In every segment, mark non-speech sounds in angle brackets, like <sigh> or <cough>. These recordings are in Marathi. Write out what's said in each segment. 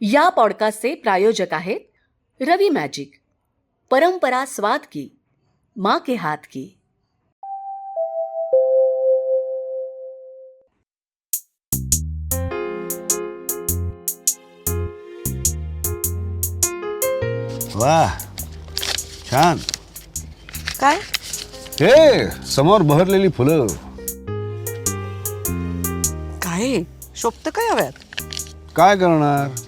या पॉडकास्टचे प्रायोजक आहेत रवी मॅजिक. परंपरा स्वाद की माँ के हाथ की. वा छान. काय? हे समोर बहरलेली फुलं. काय? शोभतं काय हव्यात? काय करणार?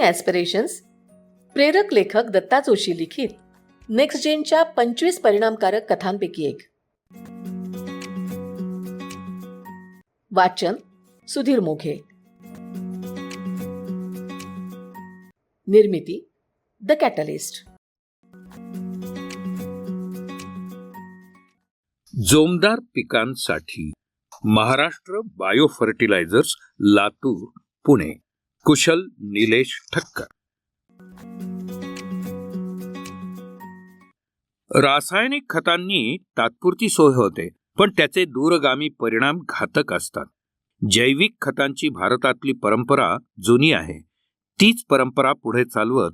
मुव्हिंग ॲस्पिरेशन्स प्रेरक लेखक दत्ता जोशी लिखित नेक्स्ट जेनच्या पंचवीस परिणामकारक कथांपैकी एक. वाचन सुधीर मोघे. निर्मिती द कॅटलिस्ट जोमदार पिकांसाठी महाराष्ट्र बायो फर्टिलायझर्स लातूर पुणे. कुशल निलेश ठक्कर। रासायनिक खतांनी तात्पुरती सोय होते पण त्याचे दूरगामी परिणाम घातक असतात. जैविक खतांची भारतातली परंपरा जुनी आहे. तीच परंपरा पुढे चालवत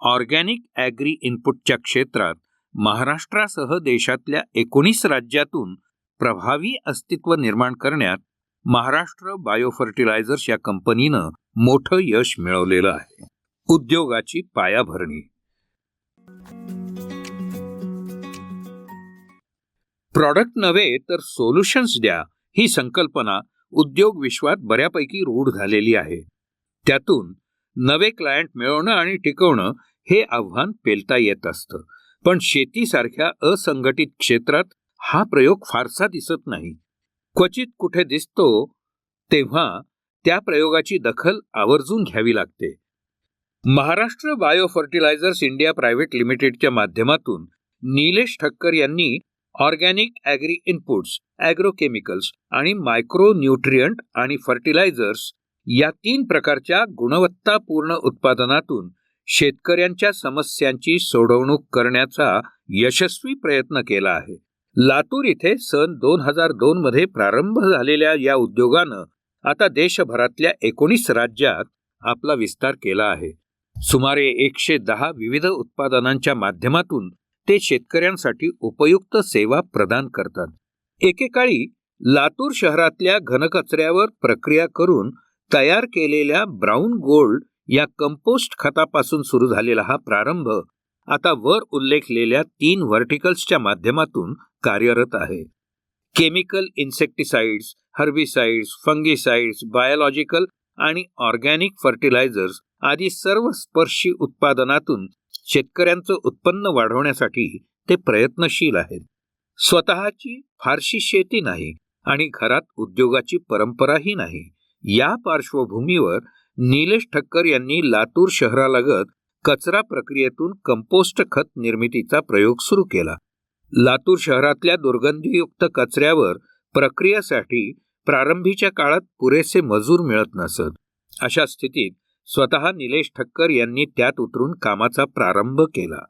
ऑर्गॅनिक ॲग्री इनपुटच्या क्षेत्रात महाराष्ट्रासह देशातल्या एकोणीस राज्यातून प्रभावी अस्तित्व निर्माण करण्यात महाराष्ट्र बायो फर्टिलायझर्स या कंपनीनं मोठं यश मिळवलेलं आहे. उद्योगाची पायाभरणी. प्रॉडक्ट नव्हे तर सोल्युशन्स द्या ही संकल्पना उद्योग विश्वात बऱ्यापैकी रूढ झालेली आहे. त्यातून नवे क्लायंट मिळवणं आणि टिकवणं हे आव्हान पेलता येत असतं. पण शेतीसारख्या असंघटित क्षेत्रात हा प्रयोग फारसा दिसत नाही. क्वचित कुठे दिसतो तेव्हा त्या प्रयोगाची दखल आवर्जून घ्यावी लागते. Maharashtra bio fertilisers India private लिमिटेडच्या माध्यमातून निलेश ठक्कर यांनी ऑर्गॅनिक ॲग्री इनपुट्स ॲग्रोकेमिकल्स आणि मायक्रो न्यूट्रियंट आणि फर्टिलायझर्स या तीन प्रकारच्या गुणवत्तापूर्ण उत्पादनातून शेतकऱ्यांच्या समस्यांची सोडवणूक करण्याचा यशस्वी प्रयत्न केला आहे. लातूर इथे सन दोन हजार दोन मध्ये प्रारंभ झालेल्या या उद्योगानं आता देशभरातल्या एकोणीस राज्यात आपला विस्तार केला आहे. सुमारे एकशे दहा विविध उत्पादनांच्या माध्यमातून ते शेतकऱ्यांसाठी उपयुक्त सेवा प्रदान करतात. एकेकाळी लातूर शहरातल्या घनकचऱ्यावर प्रक्रिया करून तयार केलेल्या ब्राऊन गोल्ड या कंपोस्ट खतापासून सुरू झालेला हा प्रारंभ आता वर उल्लेखलेल्या तीन व्हर्टिकल्सच्या माध्यमातून कार्यरत आहे. Chemical insecticides herbicides fungicides biological आणि ऑर्गॅनिक फर्टिलायझर्स आदी सर्व स्पर्शी उत्पादनातून शेतकऱ्यांचं उत्पन्न वाढवण्यासाठी ते प्रयत्नशील आहेत. स्वतःची फारशी शेती नाही आणि घरात उद्योगाची परंपराही नाही. या पार्श्वभूमीवर निलेश ठक्कर यांनी लातूर शहरालगत कचरा प्रक्रियेतून कंपोस्ट खत निर्मितीचा प्रयोग सुरू केला. लातूर शहरातल्या दुर्गंधीयुक्त कचऱ्यावर प्रक्रियेसाठी प्रारंभीच्या काळात पुरेसे मजूर मिळत नसत. अशा स्थितीत स्वतः निलेश ठक्कर यांनी त्यात उतरून कामाचा प्रारंभ केला.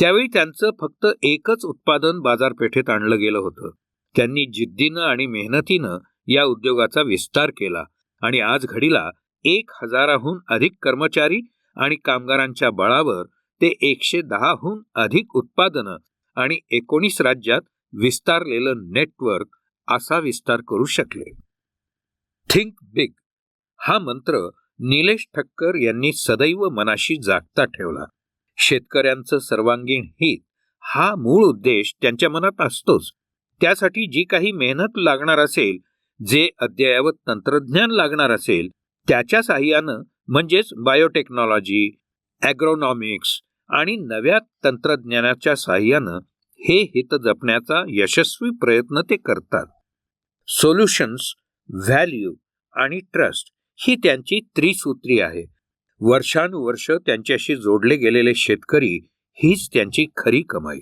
त्यावेळी त्यांचं फक्त एकच उत्पादन बाजारपेठेत आणलं गेलं होतं. त्यांनी जिद्दीनं आणि मेहनतीनं या उद्योगाचा विस्तार केला आणि आज घडीला एक हजाराहून अधिक कर्मचारी आणि कामगारांच्या बळावर ते एकशे दहाहून अधिक उत्पादनं आणि एकोणीस राज्यात विस्तारलेलं नेटवर्क असा विस्तार करू शकले. थिंक बिग हा मंत्र निलेश ठक्कर यांनी सदैव मनाशी जागता ठेवला. शेतकऱ्यांचं सर्वांगीण हित हा मूळ उद्देश त्यांच्या मनात असतोच. त्यासाठी जी काही मेहनत लागणार असेल जे अद्ययावत तंत्रज्ञान लागणार असेल त्याच्या साह्यानं म्हणजेच बायोटेक्नॉलॉजी ॲग्रोनॉमिक्स आणि नव्या तंत्रज्ञानाच्या साह्यानं हे हित जपण्याचा यशस्वी प्रयत्न ते करतात. सोल्युशन्स व्हॅल्यू आणि ट्रस्ट ही त्यांची त्रिसूत्री आहे. वर्षानुवर्ष त्यांच्याशी जोडले गेलेले शेतकरी हीच त्यांची खरी कमाई.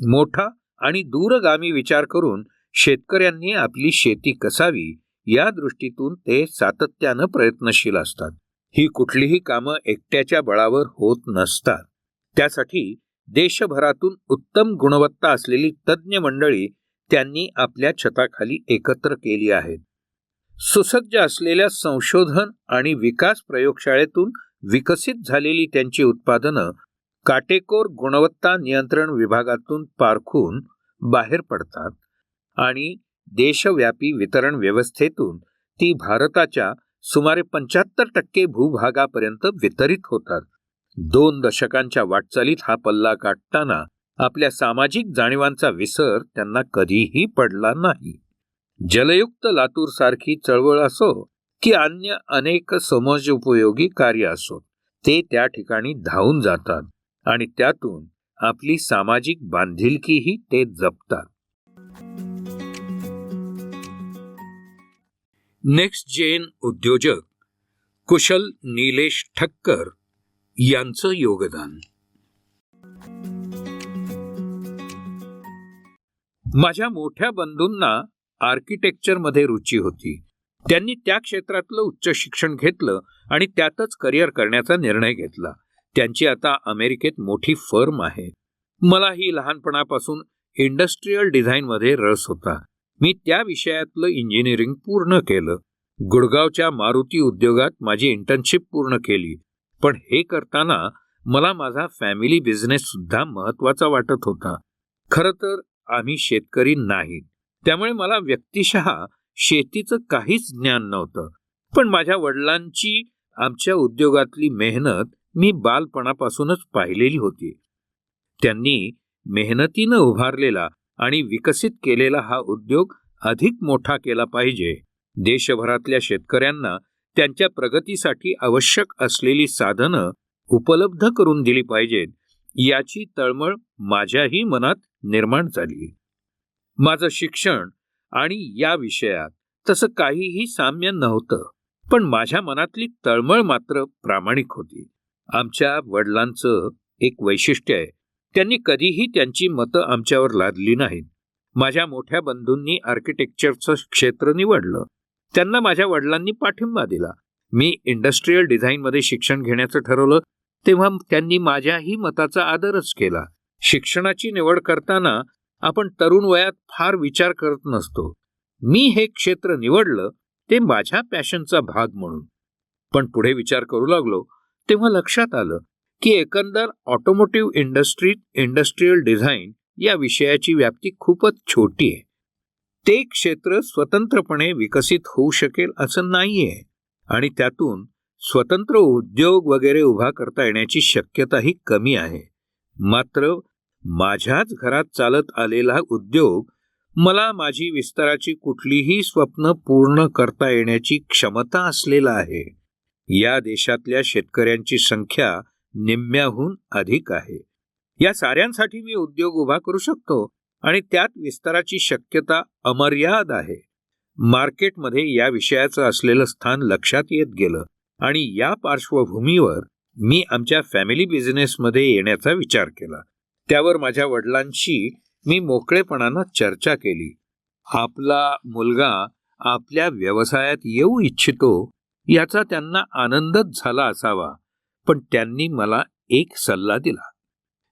मोठा आणि दूरगामी विचार करून शेतकऱ्यांनी आपली शेती कसावी या दृष्टीतून ते सातत्यानं प्रयत्नशील असतात. ही कुठलीही कामं एकट्याच्या बळावर होत नसतात. त्यासाठी देशभरातून उत्तम गुणवत्ता असलेली तज्ज्ञ मंडळी त्यांनी आपल्या छताखाली एकत्र केली आहेत. सुसज्ज असलेल्या संशोधन आणि विकास प्रयोगशाळेतून विकसित झालेली त्यांची उत्पादनं काटेकोर गुणवत्ता नियंत्रण विभागातून पारखून बाहेर पडतात आणि देशव्यापी वितरण व्यवस्थेतून ती भारताच्या सुमारे पंच्याहत्तर टक्के भूभागापर्यंत वितरित होतात. दोन दशकांच्या वाटचालीत हा पल्ला गाठताना आपल्या सामाजिक जाणीवांचा विसर त्यांना कधीही पडला नाही. जलयुक्त लातूर सारखी चळवळ असो की अन्य अनेक समाजोपयोगी कार्य असो ते त्या ठिकाणी धावून जातात आणि त्यातून आपली सामाजिक बांधिलकीही ते जपतात. नेक्स्ट जेन उद्योजक कुशल निलेश ठक्कर यांचं योगदान. माझ्या मोठ्या बंधूंना आर्किटेक्चरमध्ये रुची होती. त्यांनी त्या क्षेत्रातलं उच्च शिक्षण घेतलं आणि त्यातच करिअर करण्याचा निर्णय घेतला. त्यांची आता अमेरिकेत मोठी फर्म आहे. मलाही लहानपणापासून इंडस्ट्रीयल डिझाईनमध्ये रस होता. मी त्या विषयातलं इंजिनिअरिंग पूर्ण केलं. गुडगावच्या मारुती उद्योगात माझी इंटर्नशिप पूर्ण केली. पण हे करताना मला माझा फॅमिली बिझनेस सुद्धा महत्त्वाचा वाटत होता. खरं तर आम्ही शेतकरी नाहीत. त्यामुळे मला व्यक्तिशः शेतीचं काहीच ज्ञान नव्हतं. पण माझ्या वडिलांची आमच्या उद्योगातली मेहनत मी बालपणापासूनच पाहिलेली होती. त्यांनी मेहनतीनं उभारलेला आणि विकसित केलेला हा उद्योग अधिक मोठा केला पाहिजे. देशभरातल्या शेतकऱ्यांना त्यांच्या प्रगतीसाठी आवश्यक असलेली साधनं उपलब्ध करून दिली पाहिजेत याची तळमळ माझ्याही मनात निर्माण झाली. माझं शिक्षण आणि या विषयात तसं काहीही साम्य नव्हतं पण माझ्या मनातली तळमळ मात्र प्रामाणिक होती. आमच्या वडिलांचं एक वैशिष्ट्य आहे त्यांनी कधीही त्यांची मतं आमच्यावर लादली नाहीत. माझ्या मोठ्या बंधूंनी आर्किटेक्चरचं क्षेत्र निवडलं. त्यांना माझ्या वडिलांनी पाठिंबा दिला. मी इंडस्ट्रीयल डिझाईनमध्ये शिक्षण घेण्याचं ठरवलं तेव्हा त्यांनी माझ्याही मताचा आदरच केला. शिक्षणाची निवड करताना आपण तरुण वयात फार विचार करत नसतो. मी हे क्षेत्र निवडलं ते माझ्या पॅशनचा भाग म्हणून. पण पुढे विचार करू लागलो तेव्हा लक्षात आलं की एकंदर ऑटोमोटिव्ह इंडस्ट्रीत इंडस्ट्रीयल डिझाईन या विषयाची व्याप्ती खूपच छोटी आहे. ते क्षेत्र स्वतंत्रपणे विकसित होऊ शकेल असं नाहीये आणि त्यातून स्वतंत्र उद्योग वगैरे उभा करता येण्याची शक्यताही कमी आहे. मात्र माझ्याच घरात चालत आलेला उद्योग मला माझी विस्ताराची कुठलीही स्वप्न पूर्ण करता येण्याची क्षमता असलेला आहे. या देशातल्या शेतकऱ्यांची संख्या निम्म्याहून अधिक आहे. या साऱ्यांसाठी मी उद्योग उभा करू शकतो आणि त्यात विस्ताराची शक्यता अमर्याद आहे. मार्केटमध्ये या विषयाचं असलेलं स्थान लक्षात येत गेलं आणि या पार्श्वभूमीवर मी आमच्या फॅमिली बिझनेसमध्ये येण्याचा विचार केला. त्यावर माझ्या वडिलांशी मी मोकळेपणानं चर्चा केली. आपला मुलगा आपल्या व्यवसायात येऊ इच्छितो याचा त्यांना आनंदच झाला असावा. पण त्यांनी मला एक सल्ला दिला.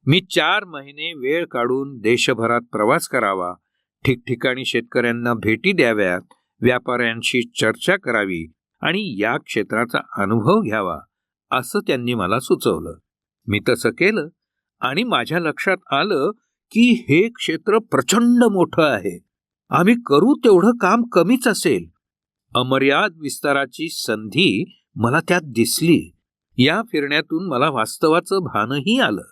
मी चार महिने वेळ काढून देशभरात प्रवास करावा ठिकठिकाणी शेतकऱ्यांना भेटी द्याव्यात व्यापाऱ्यांशी चर्चा करावी आणि या क्षेत्राचा अनुभव घ्यावा असं त्यांनी मला सुचवलं. मी तसं केलं आणि माझ्या लक्षात आलं की हे क्षेत्र प्रचंड मोठं आहे. आम्ही करू तेवढं काम कमीच असेल. अमर्याद विस्ताराची संधी मला त्यात दिसली. या फिरण्यातून मला वास्तवाचं भानही आलं.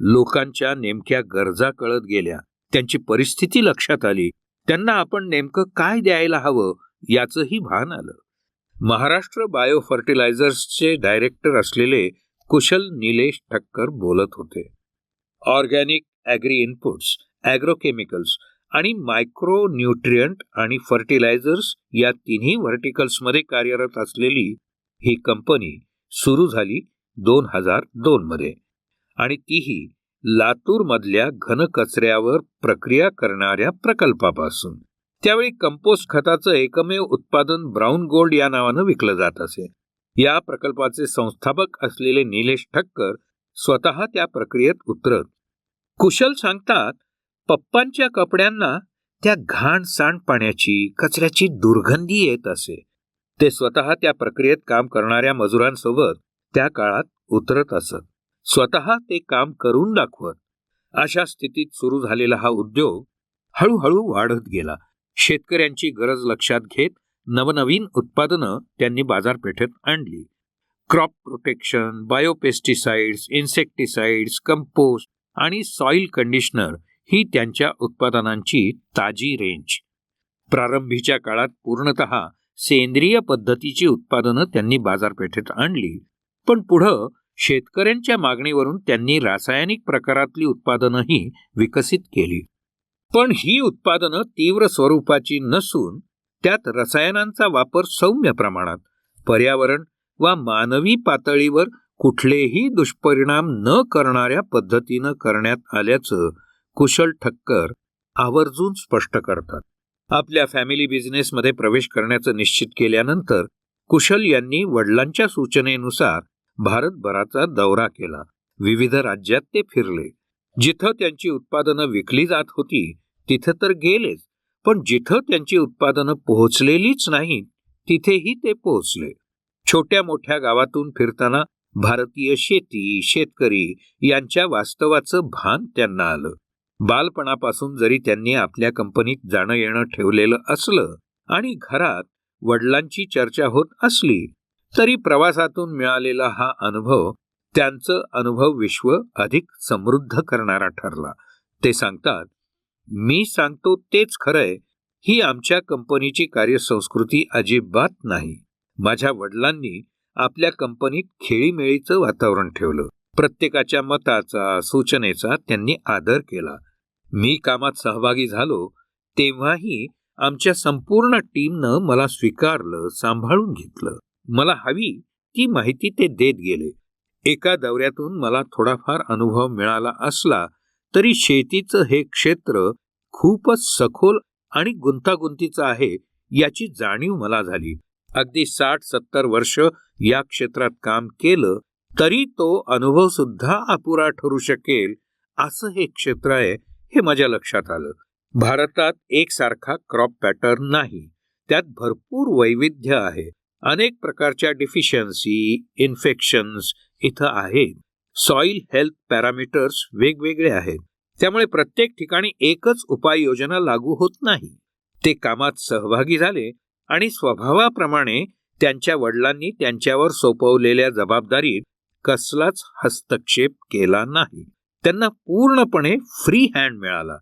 लोकांच्या नेमक्या गरजा कळत गेल्या. त्यांची परिस्थिती लक्षात आली. त्यांना आपण नेमकं काय द्यायला हवं याचंही भान आलं. महाराष्ट्र बायो फर्टिलायझर्सचे डायरेक्टर असलेले कुशल निलेश ठक्कर बोलत होते. ऑर्गॅनिक ॲग्री इनपुट्स ॲग्रोकेमिकल्स आणि मायक्रो न्यूट्रियंट आणि फर्टिलायझर्स या तिन्ही व्हर्टिकल्समध्ये कार्यरत असलेली ही कंपनी सुरू झाली दोन हजार दोनमध्ये आणि तीही लातूरमधल्या घनकचऱ्यावर प्रक्रिया करणाऱ्या प्रकल्पापासून. त्यावेळी कंपोस्ट खताचं एकमेव उत्पादन ब्राऊन गोल्ड या नावानं विकलं जात असे. या प्रकल्पाचे संस्थापक असलेले निलेश ठक्कर स्वतः त्या प्रक्रियेत उतरत. कुशल सांगतात पप्पांच्या कपड्यांना त्या घाण सांडपाण्याची कचऱ्याची दुर्गंधी येत असे. ते स्वतः त्या प्रक्रियेत काम करणाऱ्या मजुरांसोबत त्या काळात उतरत असत. स्वतः ते काम करून दाखवत. अशा स्थितीत सुरू झालेला हा उद्योग हळूहळू वाढत गेला. शेतकऱ्यांची गरज लक्षात घेत नवनवीन उत्पादनं त्यांनी बाजारपेठेत आणली. Crop protection biopesticides insecticides compost आणि सॉइल कंडिशनर ही त्यांच्या उत्पादनांची ताजी रेंज. प्रारंभीच्या काळात पूर्णत सेंद्रिय पद्धतीची उत्पादनं त्यांनी बाजारपेठेत आणली. पण पुढं शेतकऱ्यांच्या मागणीवरून त्यांनी रासायनिक प्रकारातली उत्पादनंही विकसित केली. पण ही उत्पादनं तीव्र स्वरूपाची नसून त्यात रसायनांचा वापर सौम्य प्रमाणात पर्यावरण वा मानवी पातळीवर कुठलेही दुष्परिणाम न करणाऱ्या पद्धतीनं करण्यात आल्याचं कुशल ठक्कर आवर्जून स्पष्ट करतात. आपल्या फॅमिली बिझनेसमध्ये प्रवेश करण्याचं निश्चित केल्यानंतर कुशल यांनी वडिलांच्या सूचनेनुसार भारतभराचा दौरा केला. विविध राज्यात ते फिरले. जिथं त्यांची उत्पादनं विकली जात होती तिथं तर गेलेच पण जिथं त्यांची उत्पादनं पोहोचलेलीच नाहीत तिथेही ते पोहोचले. छोट्या मोठ्या गावातून फिरताना भारतीय शेती शेतकरी यांच्या वास्तवाचं भान त्यांना आलं. बालपणापासून जरी त्यांनी आपल्या कंपनीत जाणं येणं ठेवलेलं असलं आणि घरात वडिलांची चर्चा होत असली तरी प्रवासातून मिळालेला हा अनुभव त्यांचं अनुभव विश्व अधिक समृद्ध करणारा ठरला. ते सांगतात मी सांगतो तेच खरंय ही आमच्या कंपनीची कार्यसंस्कृती अजिबात नाही. माझ्या वडिलांनी आपल्या कंपनीत खेळीमेळीचं वातावरण ठेवलं. प्रत्येकाच्या मताचा सूचनेचा त्यांनी आदर केला. मी कामात सहभागी झालो तेव्हाही आमच्या संपूर्ण टीमनं मला स्वीकारलं सांभाळून घेतलं. मला हवी ती माहिती ते देत गेले. एका दौऱ्यातून मला थोडाफार अनुभव मिळाला असला तरी शेतीचं हे क्षेत्र खूपच सखोल आणि गुंतागुंतीचं आहे याची जाणीव मला झाली. अगदी साठ सत्तर वर्ष या क्षेत्रात काम केलं तरी तो अनुभव सुद्धा अपुरा ठरू शकेल असं हे क्षेत्र आहे हे माझ्या लक्षात आलं. भारतात एकसारखा क्रॉप पॅटर्न नाही. त्यात भरपूर वैविध्य आहे. अनेक प्रकारच्या डिफिशियन्सी इन्फेक्शन्स इथं आहेत. सॉइल हेल्थ पॅरामीटर्स वेगवेगळे आहेत. त्यामुळे प्रत्येक ठिकाणी एकच उपाययोजना लागू होत नाही. ते कामात सहभागी झाले आणि स्वभावाप्रमाणे त्यांच्या वडिलांनी त्यांच्यावर सोपवलेल्या जबाबदारीत कसलाच हस्तक्षेप केला नाही. त्यांना पूर्णपणे फ्री हँड मिळाला.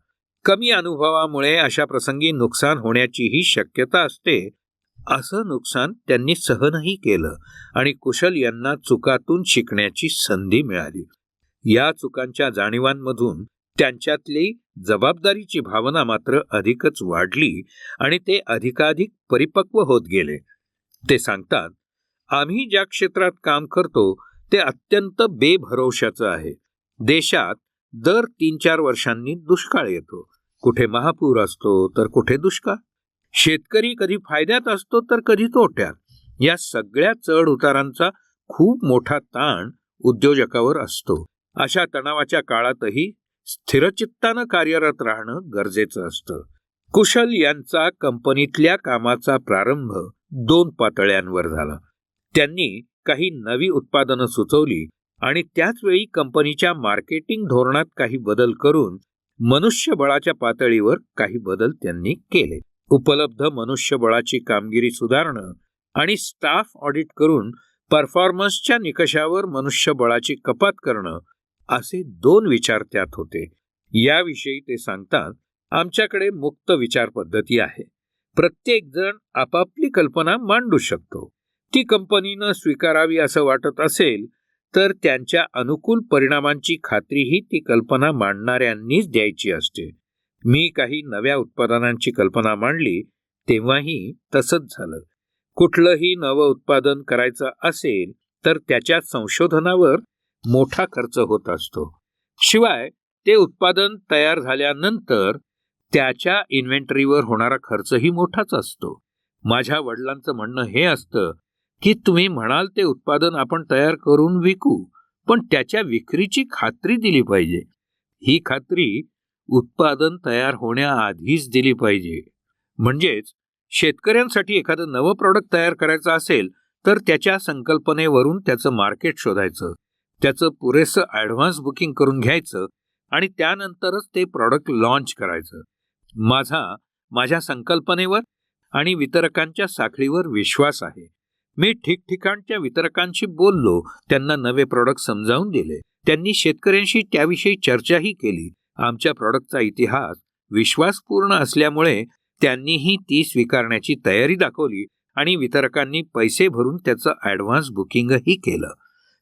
कमी अनुभवामुळे अशा प्रसंगी नुकसान होण्याचीही शक्यता असते. असं नुकसान त्यांनी सहनही केलं आणि कुशल यांना चुकातून शिकण्याची संधी मिळाली. या चुकांच्या जाणीवांमधून त्यांच्यातली जबाबदारीची भावना मात्र अधिकच वाढली आणि ते अधिकाधिक परिपक्व होत गेले. ते सांगतात आम्ही ज्या क्षेत्रात काम करतो ते अत्यंत बेभरोशाचं आहे. देशात दर तीन चार वर्षांनी दुष्काळ येतो. कुठे महापूर असतो तर कुठे दुष्काळ. शेतकरी कधी फायद्यात असतो तर कधी तोट्यात. या सगळ्या चढ उतारांचा खूप मोठा ताण उद्योजकावर असतो. अशा तणावाच्या काळातही स्थिरचित्तानं कार्यरत राहणं गरजेचं असतं. कुशल यांचा कंपनीतल्या कामाचा प्रारंभ दोन पातळ्यांवर झाला. त्यांनी काही नवी उत्पादनं सुचवली आणि त्याचवेळी कंपनीच्या मार्केटिंग धोरणात काही बदल करून मनुष्यबळाच्या पातळीवर काही बदल त्यांनी केले. उपलब्ध मनुष्यबळाची कामगिरी सुधारणं आणि स्टाफ ऑडिट करून परफॉर्मन्सच्या निकषावर मनुष्यबळाची कपात करणं असे दोन विचार त्यात होते. याविषयी ते सांगतात आमच्याकडे मुक्त विचार पद्धती आहे. प्रत्येक जण आपापली कल्पना मांडू शकतो. ती कंपनीनं स्वीकारावी असं वाटत असेल तर त्यांच्या अनुकूल परिणामांची खात्रीही ती कल्पना मांडणाऱ्यांनीच द्यायची असते. मी काही नव्या उत्पादनांची कल्पना मांडली तेव्हाही तसंच झालं. कुठलंही नवं उत्पादन करायचं असेल तर त्याच्या संशोधनावर मोठा खर्च होत असतो. शिवाय ते उत्पादन तयार झाल्यानंतर त्याच्या इन्व्हेंटरीवर होणारा खर्चही मोठाच असतो. माझ्या वडिलांचं म्हणणं हे असतं की तुम्ही म्हणाल ते उत्पादन आपण तयार करून विकू पण त्याच्या विक्रीची खात्री दिली पाहिजे. ही खात्री उत्पादन तयार होण्याआधीच दिली पाहिजे. म्हणजेच शेतकऱ्यांसाठी एखादं नवं प्रॉडक्ट तयार करायचं असेल तर त्याच्या संकल्पनेवरून त्याचं मार्केट शोधायचं. त्याचं पुरेसं ॲडव्हान्स बुकिंग करून घ्यायचं आणि त्यानंतरच ते प्रॉडक्ट लॉन्च करायचं. माझा माझ्या संकल्पनेवर आणि वितरकांच्या साखळीवर विश्वास आहे. मी ठिकठिकाणच्या वितरकांशी बोललो त्यांना नवे प्रॉडक्ट समजावून दिले. त्यांनी शेतकऱ्यांशी त्याविषयी चर्चाही केली. आमच्या प्रॉडक्टचा इतिहास विश्वासपूर्ण असल्यामुळे त्यांनीही ती स्वीकारण्याची तयारी दाखवली आणि वितरकांनी पैसे भरून त्याचं ॲडव्हान्स बुकिंगही केलं.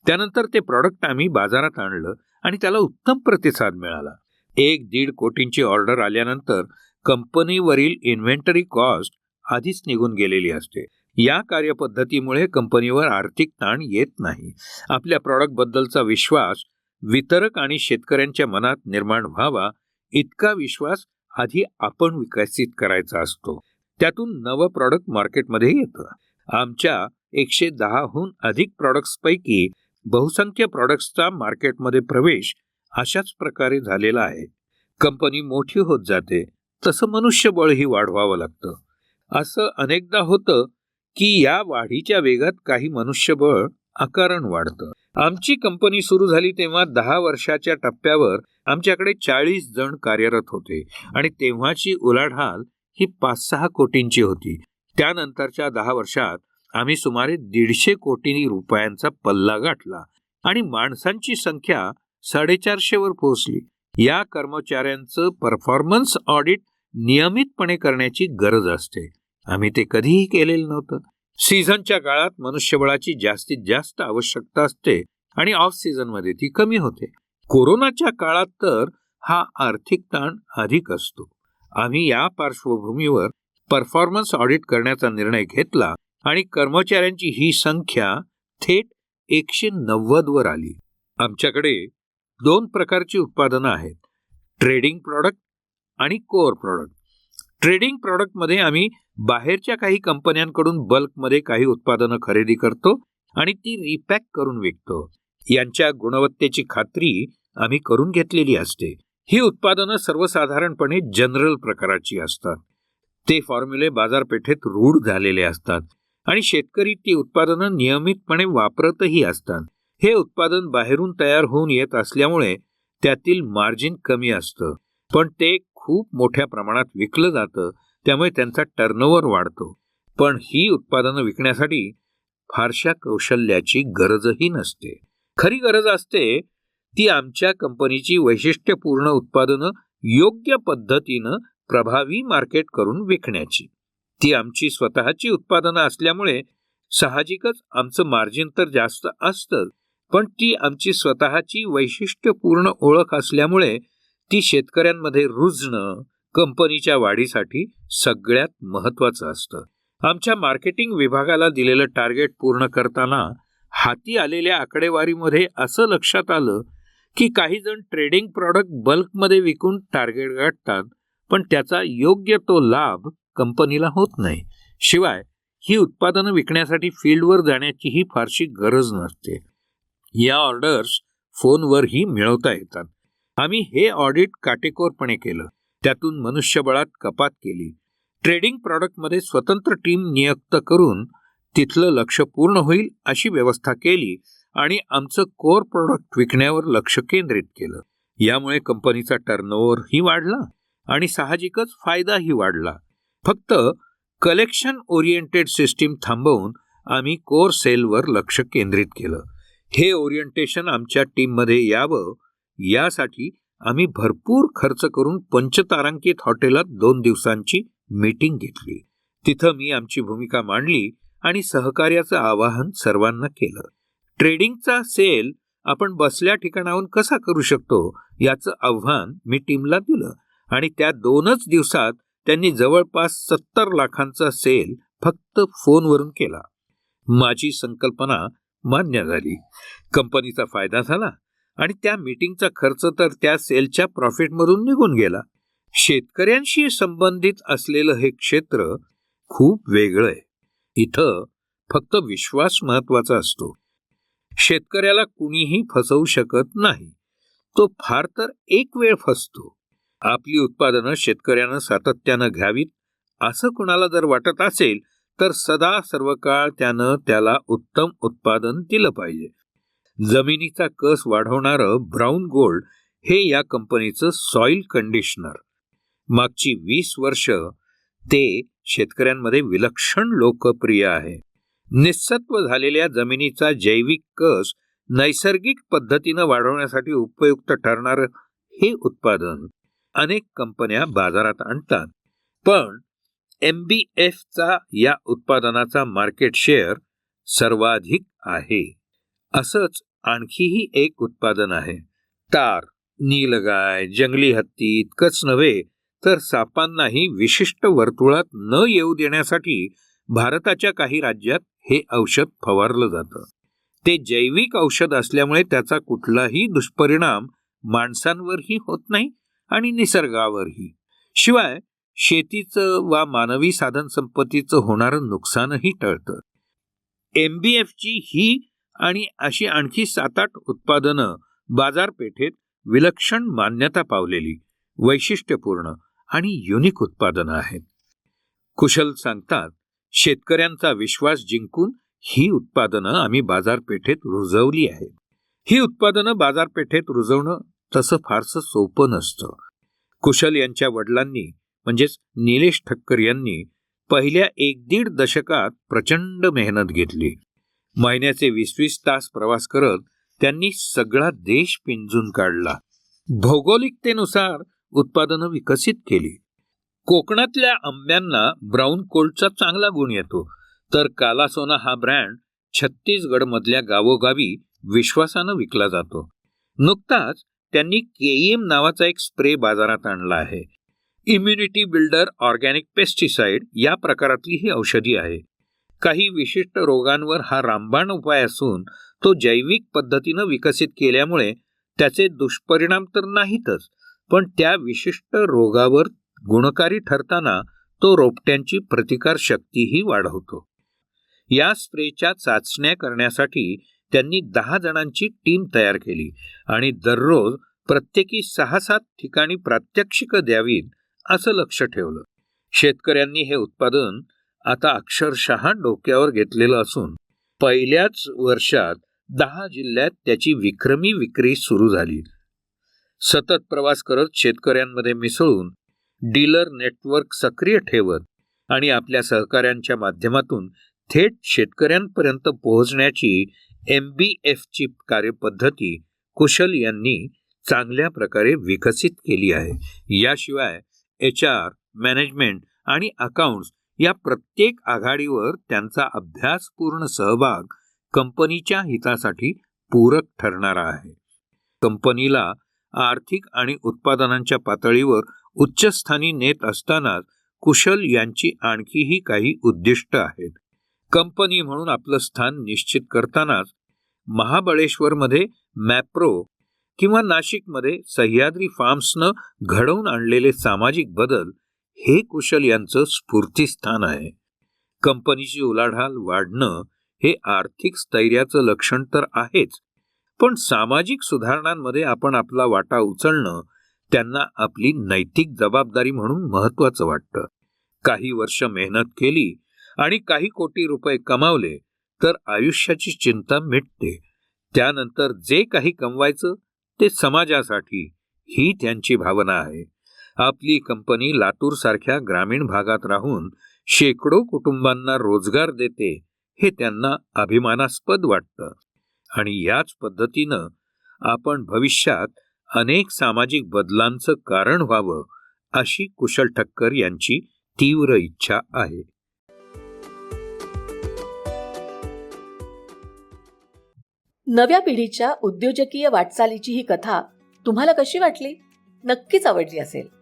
त्यानंतर ते प्रॉडक्ट आम्ही बाजारात आणलं आणि त्याला उत्तम प्रतिसाद मिळाला. एक दीड कोटींची ऑर्डर आल्यानंतर कंपनीवरील इन्व्हेंटरी कॉस्ट आधीच निघून गेलेली असते. या कार्यपद्धतीमुळे कंपनीवर आर्थिक ताण येत नाही. आपल्या प्रॉडक्टबद्दलचा विश्वास वितरक आणि शेतकऱ्यांच्या मनात निर्माण व्हावा इतका विश्वास आधी आपण विकसित करायचा असतो. त्यातून नवं प्रॉडक्ट मार्केटमध्ये येतं. आमच्या एकशे दहाहून अधिक प्रॉडक्ट्सपैकी बहुसंख्य प्रॉडक्ट्सचा मार्केटमध्ये प्रवेश अशाच प्रकारे झालेला आहे. कंपनी मोठी होत जाते तसं मनुष्यबळही वाढवावं लागतं. असं अनेकदा होतं की या वाढीच्या वेगात काही मनुष्यबळ आकारण वाढतं. आमची कंपनी सुरू झाली तेव्हा दहा वर्षाच्या टप्प्यावर आमच्याकडे चाळीस जण कार्यरत होते आणि तेव्हाची उलाढाल ही पाच सहा कोटींची होती. त्यानंतरच्या दहा वर्षात आम्ही सुमारे दीडशे कोटी रुपयांचा पल्ला गाठला आणि माणसांची संख्या साडेचारशे वर पोहोचली. या कर्मचाऱ्यांचं परफॉर्मन्स ऑडिट नियमितपणे करण्याची गरज असते. आम्ही ते कधीही केलेलं नव्हतं. सीझनच्या काळात मनुष्यबळाची जास्तीत जास्त आवश्यकता असते आणि ऑफ सीझनमध्ये ती कमी होते. कोरोनाच्या काळात तर हा आर्थिक ताण अधिक असतो. आम्ही या पार्श्वभूमीवर परफॉर्मन्स ऑडिट करण्याचा निर्णय घेतला आणि कर्मचाऱ्यांची ही संख्या थेट एकशे नव्वद वर आली. आमच्याकडे दोन प्रकारची उत्पादनं आहेत. ट्रेडिंग प्रॉडक्ट आणि कोअर प्रॉडक्ट. ट्रेडिंग प्रॉडक्टमध्ये आम्ही बाहेरच्या काही कंपन्यांकडून बल्कमध्ये काही उत्पादनं खरेदी करतो आणि ती रिपॅक करून विकतो. यांच्या गुणवत्तेची खात्री आम्ही करून घेतलेली असते. ही उत्पादनं सर्वसाधारणपणे जनरल प्रकाराची असतात. ते फॉर्म्युले बाजारपेठेत रूढ झालेले असतात आणि शेतकरी ती उत्पादनं नियमितपणे वापरतही असतात. हे उत्पादन बाहेरून तयार होऊन येत असल्यामुळे त्यातील मार्जिन कमी असतं. पण ते खूप मोठ्या प्रमाणात विकलं जातं त्यामुळे त्यांचा टर्नओव्हर वाढतो. पण ही उत्पादनं विकण्यासाठी फारशा कौशल्याची गरजही नसते. खरी गरज असते ती आमच्या कंपनीची वैशिष्ट्यपूर्ण उत्पादनं योग्य पद्धतीनं प्रभावी मार्केट करून विकण्याची. ती आमची स्वतःची उत्पादनं असल्यामुळे साहजिकच आमचं मार्जिन तर जास्त असतं पण ती आमची स्वतःची वैशिष्ट्यपूर्ण ओळख असल्यामुळे ती शेतकऱ्यांमध्ये रुजणं कंपनीच्या वाढीसाठी सगळ्यात महत्त्वाचं असतं. आमच्या मार्केटिंग विभागाला दिलेलं टार्गेट पूर्ण करताना हाती आलेल्या आकडेवारीमध्ये असं लक्षात आलं की काही जण ट्रेडिंग प्रॉडक्ट बल्कमध्ये विकून टार्गेट गाठतात पण त्याचा योग्य तो लाभ कंपनीला होत नाही. शिवाय ही उत्पादनं विकण्यासाठी फील्डवर जाण्याचीही फारशी गरज नसते. या ऑर्डर्स फोनवरही मिळवता येतात. आम्ही हे ऑडिट काटेकोरपणे केलं. त्यातून मनुष्यबळात कपात केली. ट्रेडिंग प्रॉडक्टमध्ये स्वतंत्र टीम नियुक्त करून तिथलं लक्ष पूर्ण होईल अशी व्यवस्था केली आणि आमचं कोर प्रॉडक्ट विकण्यावर लक्ष केंद्रित केलं. यामुळे कंपनीचा टर्नओव्हरही वाढला आणि साहजिकच फायदाही वाढला. फक्त कलेक्शन ओरिएंटेड सिस्टीम थांबवून आम्ही कोर सेलवर लक्ष केंद्रित केलं. हे ओरिएंटेशन आमच्या टीममध्ये यावं यासाठी आम्ही भरपूर खर्च करून पंचतारांकित हॉटेलात दोन दिवसांची मीटिंग घेतली. तिथं मी आमची भूमिका मांडली आणि सहकार्याचं आवाहन सर्वांना केलं. ट्रेडिंगचा सेल आपण बसल्या ठिकाणाहून कसा करू शकतो याचं आव्हान मी टीमला दिलं आणि त्या दोनच दिवसात त्यांनी जवळपास सत्तर लाखांचा सेल फक्त फोनवरून केला. माझी संकल्पना मान्य झाली. कंपनीचा फायदा झाला. आणि त्या मीटिंगचा खर्च तर त्या सेलच्या प्रॉफिटमधून निघून गेला. शेतकऱ्यांशी संबंधित असलेलं हे क्षेत्र खूप वेगळं आहे. इथं फक्त विश्वास महत्त्वाचा असतो. शेतकऱ्याला कुणीही फसवू शकत नाही. तो फार तर एक वेळ फसतो. आपली उत्पादनं शेतकऱ्यानं सातत्यानं घ्यावीत असं कुणाला जर वाटत असेल तर सदा सर्व काळ त्यानं त्याला उत्तम उत्पादन दिलं पाहिजे. जमिनीचा कस वाढवणारं ब्राऊन गोल्ड हे या कंपनीचं सॉइल कंडिशनर. मागची वीस वर्ष ते शेतकऱ्यांमध्ये विलक्षण लोकप्रिय आहे. निस्सत्व झालेल्या जमिनीचा जैविक कस नैसर्गिक पद्धतीनं वाढवण्यासाठी उपयुक्त ठरणारं हे उत्पादन अनेक कंपन्या बाजारात आणतात. पण एम बी एफचा या उत्पादनाचा मार्केट शेअर सर्वाधिक आहे. असंच आणखीही एक उत्पादन आहे. तार नीलगाय जंगली हत्ती इतकंच नव्हे तर सापांनाही विशिष्ट वर्तुळात न येऊ देण्यासाठी भारताच्या काही राज्यात हे औषध फवारलं जातं. ते जैविक औषध असल्यामुळे त्याचा कुठलाही दुष्परिणाम माणसांवरही होत नाही आणि निसर्गावरही. शिवाय शेतीचं वा मानवी साधन संपत्तीचं होणारं नुकसानही टळतं. एम बी एफची ही आणि अशी आणखी सात आठ उत्पादनं बाजारपेठेत विलक्षण मान्यता पावलेली वैशिष्ट्यपूर्ण आणि युनिक उत्पादनं आहेत. कुशल सांगतात शेतकऱ्यांचा विश्वास जिंकून ही उत्पादनं आम्ही बाजारपेठेत रुजवली आहेत. ही उत्पादनं बाजारपेठेत रुजवणं तसं फारसं सोपं नसतं. कुशल यांच्या वडिलांनी म्हणजेच निलेश ठक्कर यांनी पहिल्या एक दीड दशकात प्रचंड मेहनत घेतली. महिन्याचे वीस वीस तास प्रवास करत त्यांनी सगळा देश पिंजून काढला. भौगोलिकतेनुसार उत्पादनं विकसित केली. कोकणातल्या आंब्यांना ब्राऊन कोल्डचा चांगला गुण येतो. तर कालासोना हा ब्रँड छत्तीसगडमधल्या गावोगावी विश्वासानं विकला जातो. नुकताच त्यांनी केईएम नावाचा एक स्प्रे बाजारात आणला आहे. इम्युनिटी बिल्डर ऑर्गॅनिक पेस्टिसाइड या प्रकारातली ही औषधी आहे. काही विशिष्ट रोगांवर हा रामबाण उपाय असून तो जैविक पद्धतीनं विकसित केल्यामुळे त्याचे दुष्परिणाम तर नाहीतच पण त्या विशिष्ट रोगावर गुणकारी ठरताना तो रोपट्यांची प्रतिकार शक्तीही वाढवतो. या स्प्रेच्या चाचण्या करण्यासाठी त्यांनी दहा जणांची टीम तयार केली आणि दररोज प्रत्येकी सहा सात ठिकाणी प्रात्यक्षिकं द्यावीत असं लक्ष ठेवलं. शेतकऱ्यांनी हे उत्पादन आता अक्षरशः डोक्यावर घेतलेलं असून पहिल्याच वर्षात दहा जिल्ह्यात त्याची विक्रमी विक्री सुरू झाली. सतत प्रवास करत शेतकऱ्यांमध्ये मिसळून डीलर नेटवर्क सक्रिय ठेवत आणि आपल्या सहकाऱ्यांच्या माध्यमातून थेट शेतकऱ्यांपर्यंत पोहोचण्याची एम बी एफची कार्यपद्धती कुशल यांनी चांगल्या प्रकारे विकसित केली आहे. याशिवाय एच आर मॅनेजमेंट आणि अकाउंट्स या प्रत्येक आघाडीवर त्यांचा अभ्यासपूर्ण सहभाग कंपनीच्या हितासाठी पूरक ठरणारा आहे. कंपनीला आर्थिक आणि उत्पादनांच्या पातळीवर उच्चस्थानी नेत असतानाच कुशल यांची आणखीही काही उद्दिष्ट आहेत. कंपनी म्हणून आपलं स्थान निश्चित करतानाच महाबळेश्वरमध्ये मॅप्रो किंवा नाशिकमध्ये सह्याद्री फार्म्सनं घडवून आणलेले सामाजिक बदल हे कुशल यांचं स्फूर्तीस्थान आहे. कंपनीची उलाढाल वाढणं हे आर्थिक स्थैर्याचं लक्षण तर आहेच पण सामाजिक सुधारणांमध्ये आपण आपला वाटा उचलणं त्यांना आपली नैतिक जबाबदारी म्हणून महत्वाचं वाटतं. काही वर्ष मेहनत केली आणि काही कोटी रुपये कमावले तर आयुष्याची चिंता मिटते. त्यानंतर जे काही कमवायचं ते समाजासाठी ही त्यांची भावना आहे. आपली कंपनी लातूर सारख्या ग्रामीण भागात राहून शेकडो कुटुंबांना रोजगार देते हे त्यांना अभिमानास्पद वाटतं. आणि याच पद्धतीनं आपण भविष्यात अनेक सामाजिक बदलांचं कारण व्हावं अशी कुशल ठक्कर यांची तीव्र इच्छा आहे. नव्या पिढीच्या उद्योजकीय वाटचालीची ही कथा तुम्हाला कशी वाटली? नक्कीच आवडली असेल.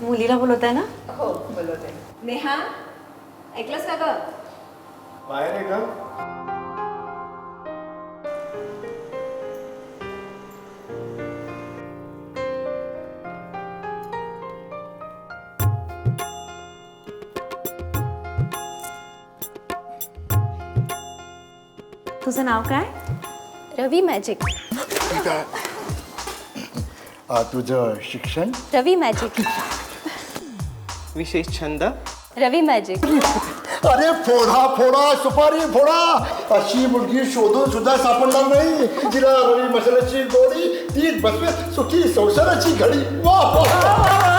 मुलीला बोलवत आहे ना? हो बोलवते. नेहा ऐकलंस का ग? बाहेर आहे का तुझं नाव काय? रवी मॅजिक ठीक आहे. तुझं शिक्षण? रवी मॅजिक विशेष छंद? रवी मॅजिक <laughs> अरे फोडा फोडा सुपारी फोडा. अशी मुलगी शोधून सुद्धा सापडणार नाही. जिला रवी मसाल्याची गोडी ती बसवे सुखी संसाराची घडी. वा.